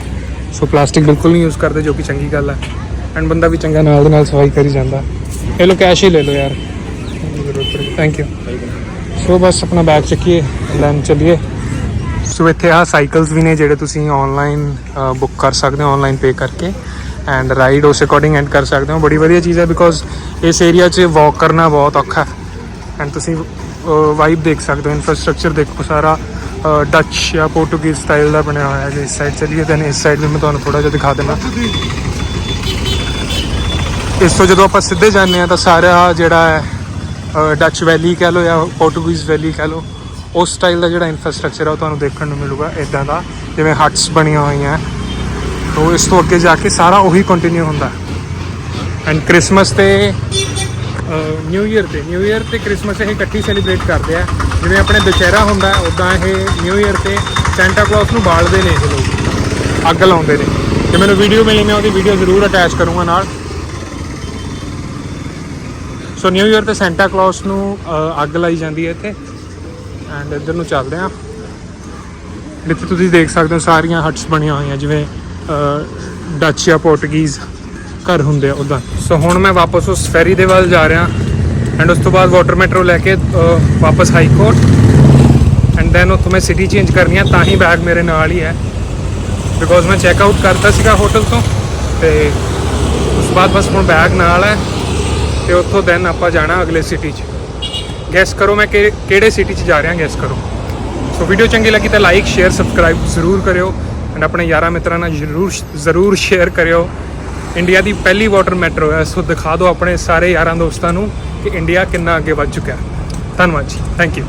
ਸੋ ਪਲਾਸਟਿਕ ਬਿਲਕੁਲ ਨਹੀਂ ਯੂਜ਼ ਕਰਦੇ, ਜੋ ਕਿ ਚੰਗੀ ਗੱਲ ਹੈ ਐਂਡ ਬੰਦਾ ਵੀ ਚੰਗਾ ਨਾਲ ਦੇ ਨਾਲ ਸਫ਼ਾਈ ਕਰੀ ਜਾਂਦਾ। ਇਹ ਲੋ ਕੈਸ਼ ਹੀ ਲੈ ਲਓ ਯਾਰ। ਥੈਂਕ ਯੂ ਸੋ ਬਸ ਆਪਣਾ ਬੈਗ ਚੱਕੀਏ ਲੈਣ ਚੱਲੀਏ। ਸੋ ਇੱਥੇ ਆ ਸਾਈਕਲਸ ਵੀ ਨੇ ਜਿਹੜੇ ਤੁਸੀਂ ਆਨਲਾਈਨ ਬੁੱਕ ਕਰ ਸਕਦੇ ਹੋ ਆਨਲਾਈਨ ਪੇ ਕਰਕੇ। ਐਂਡ ਰਾਈਡ ਉਸ ਅਕੋਰਡਿੰਗ ਐਂਡ ਕਰ ਸਕਦੇ ਹੋ। ਬੜੀ ਵਧੀਆ ਚੀਜ਼ ਹੈ ਬਿਕੋਜ਼ ਇਸ ਏਰੀਆ 'ਚ ਵਾਕ ਕਰਨਾ ਬਹੁਤ ਔਖਾ। ਹੈ ਐਂਡ ਤੁਸੀਂ ਵਾਈਬ ਦੇਖ ਸਕਦੇ ਹੋ ਇਨਫਰਾਸਟ੍ਰਕਚਰ ਦੇਖੋ ਸਾਰਾ। ਡੱਚ ਜਾਂ ਪੋਰਟੂਗੀਜ਼ ਸਟਾਈਲ ਦਾ ਬਣਿਆ ਹੋਇਆ ਹੈ ਜੇ ਇਸ ਸਾਈਡ ਚਲੀਏ ਦੈਨ ਇਸ ਸਾਈਡ ਵੀ ਮੈਂ ਤੁਹਾਨੂੰ ਥੋੜਾ ਜਿਹਾ ਦਿਖਾ ਦਿੰਦਾ। ਇਸ ਤੋਂ ਜਦੋਂ ਆਪਾਂ ਸਿੱਧੇ ਜਾਂਦੇ ਆ ਤਾਂ ਸਾਰਾ ਜਿਹੜਾ ਹੈ ਡੱਚ ਵੈਲੀ ਕਹਿ ਲਓ ਜਾਂ ਪੋਰਟੂਗੀਜ਼ ਵੈਲੀ ਕਹਿ ਲਓ, ਉਸ ਸਟਾਈਲ ਦਾ ਜਿਹੜਾ ਇਨਫਰਾਸਟ੍ਰਕਚਰ ਆ ਉਹ ਤੁਹਾਨੂੰ ਦੇਖਣ ਨੂੰ ਮਿਲੂਗਾ ਇਦਾਂ ਦਾ, ਜਿਵੇਂ ਹਟਸ ਬਣੀਆਂ ਹੋਈਆਂ। ਤੋਂ ਇਸ ਤੋਂ ਅੱਗੇ ਜਾ ਕੇ ਸਾਰਾ ਉਹੀ ਕੰਟੀਨਿਊ ਹੁੰਦਾ। ਐਂਡ ਕ੍ਰਿਸਮਸ ਤੇ ਨਿਊ ਇਅਰ ਤੇ। ਨਿਊ ਇਅਰ ਤੇ ਕ੍ਰਿਸਮਸ ਇਹ ਇਕੱਠੀ ਸੈਲੀਬ੍ਰੇਟ ਕਰਦੇ ਆ। ਜਿਵੇਂ ਆਪਣੇ ਦੁਸਹਿਰਾ ਹੁੰਦਾ ਉਦਾਂ ਇਹ ਨਿਊ ਇਅਰ ਤੇ ਸੈਂਟਾ ਕਲੌਸ ਨੂੰ ਬਾਲਦੇ ਨੇ ਇਹ ਲੋਕ। ਅੱਗ ਲਾਉਂਦੇ ਨੇ। ਜੇ ਮੈਨੂੰ ਵੀਡੀਓ ਮਿਲੀ, ਮੈਂ ਉਹਦੀ ਵੀਡੀਓ ਜ਼ਰੂਰ ਅਟੈਚ ਕਰੂੰਗਾ ਨਾਲ। ਸੋ ਨਿਊ ਇਅਰ ਤੇ ਸੈਂਟਾ ਕਲੌਸ ਨੂੰ ਅੱਗ ਲਾਈ ਜਾਂਦੀ ਹੈ ਇੱਥੇ। ਐਂਡ ਇੱਧਰ ਨੂੰ ਚੱਲਦੇ ਆ ਜਿੱਥੇ ਤੁਸੀਂ ਦੇਖ ਸਕਦੇ ਹੋ ਸਾਰੀਆਂ ਹਟਸ ਬਣੀਆਂ ਹੋਈਆਂ, ਜਿਵੇਂ ਡੱਚ ਜਾਂ ਪੋਰਟੁਗੀਜ਼ ਘਰ ਹੁੰਦੇ ਆ ਉਦਾਂ ਸੋ ਹੁਣ ਮੈਂ ਵਾਪਸ ਉਸ ਫੈਰੀ ਦੇ ਵੱਲ ਜਾ ਰਿਹਾ ਐਂਡ ਉਸ ਤੋਂ ਬਾਅਦ ਵਾਟਰ ਮੈਟਰੋ ਲੈ ਕੇ ਵਾਪਸ ਹਾਈ ਕੋਰਟ ਐਂਡ ਦੈਨ ਉੱਥੋਂ ਮੈਂ ਸਿਟੀ ਚੇਂਜ ਕਰਨੀ ਆ, ਤਾਂ ਹੀ ਬੈਗ ਮੇਰੇ ਨਾਲ ਹੀ ਹੈ। ਬਿਕੋਜ਼ ਮੈਂ ਚੈੱਕ ਆਊਟ ਕਰਤਾ ਸੀਗਾ ਹੋਟਲ ਤੋਂ ਤੇ ਉਸ ਤੋਂ ਬਾਅਦ ਬਸ ਹੁਣ ਬੈਗ ਨਾਲ ਹੈ ਤੇ ਉੱਥੋਂ ਦੈਨ ਆਪਾਂ ਜਾਣਾ ਅਗਲੇ ਸਿਟੀ 'ਚ। ਗੈਸ ਕਰੋ ਮੈਂ ਕਿ- ਕਿਹੜੇ ਸਿਟੀ 'ਚ ਜਾ ਰਿਹਾ ਗੈਸ ਕਰੋ। ਸੋ ਵੀਡੀਓ ਚੰਗੀ ਲੱਗੀ ਤਾਂ ਲਾਈਕ ਸ਼ੇਅਰ ਸਬਸਕ੍ਰਾਈਬ ਜ਼ਰੂਰ ਕਰਿਓ ਐਂਡ ਆਪਣੇ ਯਾਰਾਂ ਮਿੱਤਰਾਂ ਨਾਲ ਜ਼ਰੂਰ ਜ਼ਰੂਰ ਸ਼ੇਅਰ ਕਰਿਓ। ਇੰਡੀਆ ਦੀ ਪਹਿਲੀ ਵਾਟਰ ਮੈਟਰੋ ਹੈ। ਸੋ ਦਿਖਾ ਦਿਓ ਆਪਣੇ ਸਾਰੇ ਯਾਰਾਂ ਦੋਸਤਾਂ ਨੂੰ ਕਿ ਇੰਡੀਆ ਕਿੰਨਾ ਅੱਗੇ ਵੱਧ ਚੁੱਕਿਆ ਧੰਨਵਾਦ ਜੀ। Thank you